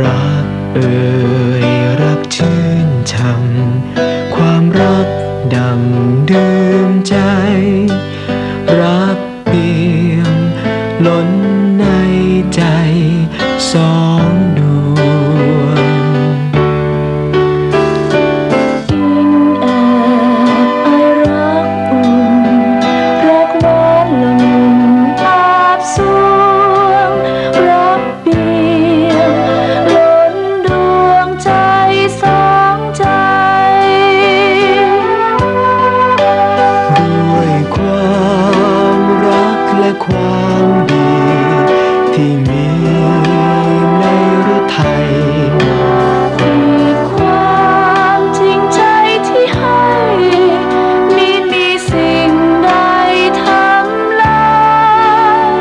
รักเอ่ยรักชื่นช่ำความรักดังดื่มใจ ความดีที่มีในฤทัยมีความจริงใจที่ให้มีมีสิ่งใดทำลาย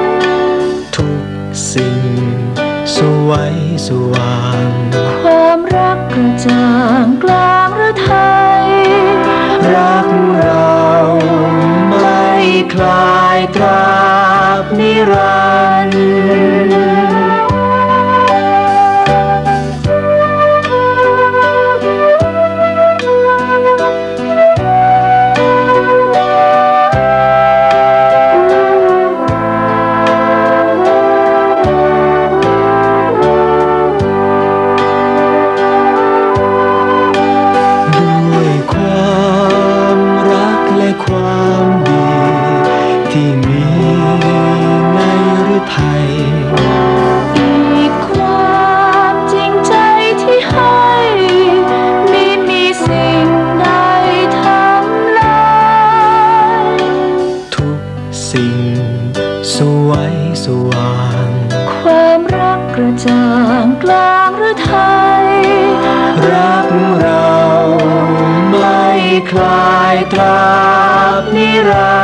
ทุกสิ่งสวยสว่าง ความรักกระจ่างกลางรือไทย รักเราไม่คลายตรา บนิรั สวยสว่าง ความรักกระจ่างกลางหรือไทย รักเราไม่คลายตราบนิรั